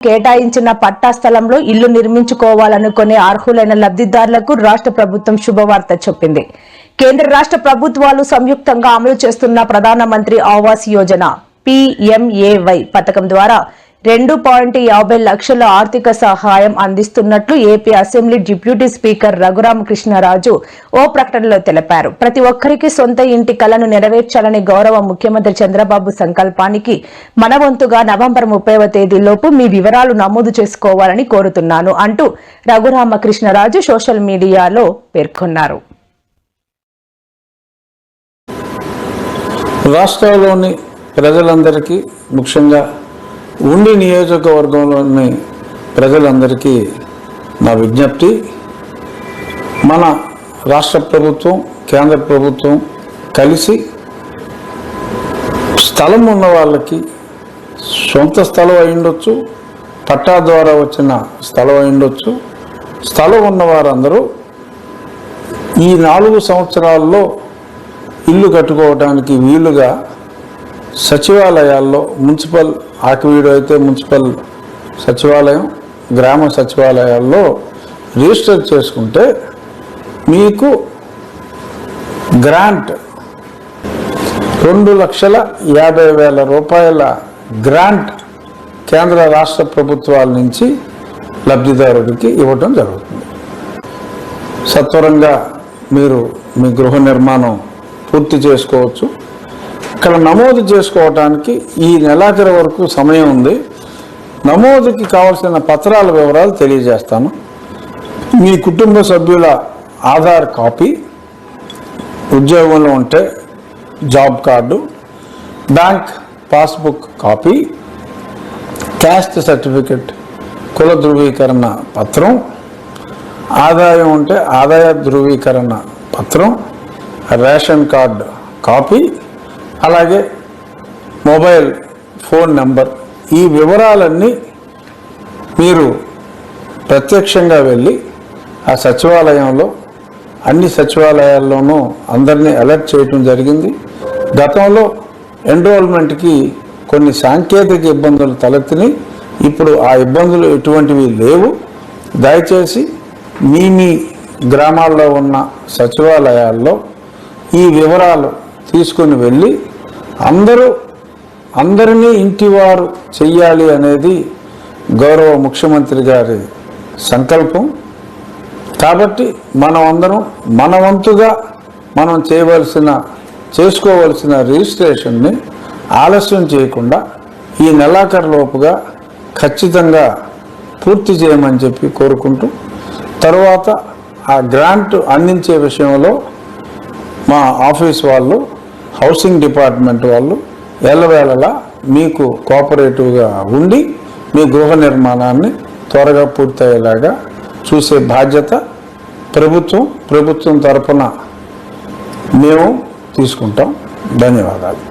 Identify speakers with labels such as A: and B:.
A: కేటాయించిన పట్టా స్థలంలో ఇల్లు నిర్మించుకోవాలనుకునే అర్హులైన లబ్ధిదారులకు రాష్ట్ర ప్రభుత్వం శుభవార్త చెప్పింది. కేంద్ర రాష్ట్ర ప్రభుత్వాలు సంయుక్తంగా అమలు చేస్తున్న ప్రధానమంత్రి ఆవాస్ యోజన పిఎంఏవై పథకం ద్వారా రెండు పాయింట్ యాభై లక్షల ఆర్థిక సహాయం అందిస్తున్నట్లు AP assembly deputy speaker Raghurama Krishna Raju ఓ ప్రకటనలో తెలిపారు. ప్రతి ఒక్కరికి సొంత ఇంటి కలను నెరవేర్చాలని గౌరవ ముఖ్యమంత్రి చంద్రబాబు సంకల్పానికి మన వంతుగా నవంబర్ ముప్పైవ తేదీలోపు మీ వివరాలు నమోదు చేసుకోవాలని కోరుతున్నాను అంటూ రఘురామకృష్ణరాజు సోషల్ మీడియాలో పేర్కొన్నారు.
B: రాష్ట్రంలోని ప్రజలందరికీ ముఖ్యంగా ఉండి నియోజకవర్గంలోని ప్రజలందరికీ నా విజ్ఞప్తి మన రాష్ట్ర ప్రభుత్వం కేంద్ర ప్రభుత్వం కలిసి స్థలం ఉన్న వాళ్ళకి సొంత స్థలం అయిండొచ్చు పట్టా ద్వారా వచ్చిన స్థలం అయిండొచ్చు స్థలం ఉన్న వారందరూ ఈ నాలుగు సంవత్సరాల్లో ఇల్లు కట్టుకోవడానికి వీలుగా సచివాలయాల్లో మున్సిపల్ ఆకివీడు అయితే మున్సిపల్ సచివాలయం గ్రామ సచివాలయాల్లో రిజిస్టర్ చేసుకుంటే మీకు గ్రాంట్ రెండు లక్షల యాభై వేల రూపాయల గ్రాంట్ కేంద్ర రాష్ట్ర ప్రభుత్వాల నుంచి లబ్ధిదారుడికి ఇవ్వటం జరుగుతుంది. సత్వరంగా మీరు మీ గృహ నిర్మాణం పూర్తి చేసుకోవచ్చు. ఇక్కడ నమోదు చేసుకోవటానికి ఈ నెలాఖరు వరకు సమయం ఉంది. నమోదుకి కావాల్సిన పత్రాల వివరాలు తెలియజేస్తాను. మీ కుటుంబ సభ్యుల ఆధార్ కాపీ ఉద్యోగంలో ఉంటే job card bank passbook copy caste certificate కుల ధృవీకరణ పత్రం ఆదాయం ఉంటే ఆదాయ ధృవీకరణ పత్రం రేషన్ కార్డు కాపీ అలాగే మొబైల్ ఫోన్ నెంబర్. ఈ వివరాలన్నీ మీరు ప్రత్యక్షంగా వెళ్ళి ఆ సచివాలయంలో అన్ని సచివాలయాల్లోనూ అందరినీ అలర్ట్ చేయటం జరిగింది. గతంలో ఎన్రోల్మెంట్కి కొన్ని సాంకేతిక ఇబ్బందులు తలెత్తిని ఇప్పుడు ఆ ఇబ్బందులు ఎటువంటివి లేవు. దయచేసి మీ మీ గ్రామాల్లో ఉన్న సచివాలయాల్లో ఈ వివరాలు తీసుకుని వెళ్ళి అందరూ అందరినీ ఇంటివారు చెయ్యాలి అనేది గౌరవ ముఖ్యమంత్రి గారి సంకల్పం. కాబట్టి మనం అందరం మన వంతుగా మనం చేయవలసిన చేసుకోవలసిన రిజిస్ట్రేషన్ని ఆలస్యం చేయకుండా ఈ నెలాఖరులోపుగా ఖచ్చితంగా పూర్తి చేయమని చెప్పి కోరుకుంటూ తర్వాత ఆ గ్రాంట్ అందించే విషయంలో మా ఆఫీస్ వాళ్ళు హౌసింగ్ డిపార్ట్మెంట్ వాళ్ళు ఎల్లవేళలా మీకు కోఆపరేటివ్గా ఉండి మీ గృహ నిర్మాణాన్ని త్వరగా పూర్తయ్యేలాగా చూసే బాధ్యత ప్రభుత్వం ప్రభుత్వం తరఫున మేము తీసుకుంటాం. ధన్యవాదాలు.